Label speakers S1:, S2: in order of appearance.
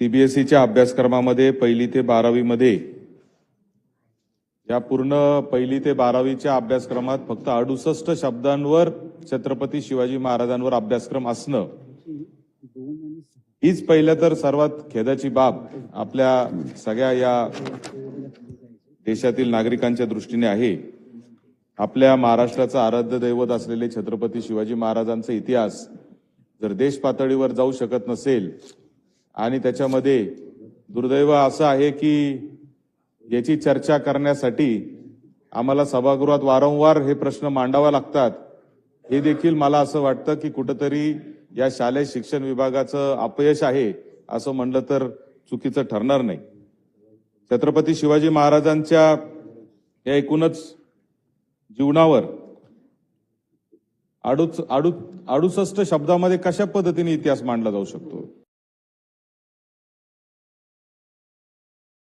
S1: सीबीएसईच्या अभ्यासक्रमामध्ये पहिली ते बारावीमध्ये या पूर्ण पहिली ते बारावीच्या अभ्यासक्रमात फक्त अडुसष्ट शब्दांवर छत्रपती शिवाजी महाराजांवर अभ्यासक्रम असणं. हीच पहिल्या तर सर्वात खेदाची बाब आपल्या सगळ्या या देशातील नागरिकांच्या दृष्टीने आहे. आपल्या महाराष्ट्राचं आराध्य दैवत असलेले छत्रपती शिवाजी महाराजांचा इतिहास जर देश पातळीवर जाऊ शकत नसेल आणि त्याच्यामध्ये दुर्दैव असं आहे की याची चर्चा करण्यासाठी आम्हाला सभागृहात वारंवार हे प्रश्न मांडावा लागतात. हे देखील मला असं वाटतं की कुठंतरी या शालेय शिक्षण विभागाचं अपयश आहे असं म्हणलं तर चुकीचं ठरणार नाही. छत्रपती शिवाजी महाराजांच्या या एकूणच जीवनावर अडुच अडु अडुसष्ट शब्दामध्ये कशा पद्धतीने इतिहास मांडला जाऊ शकतो?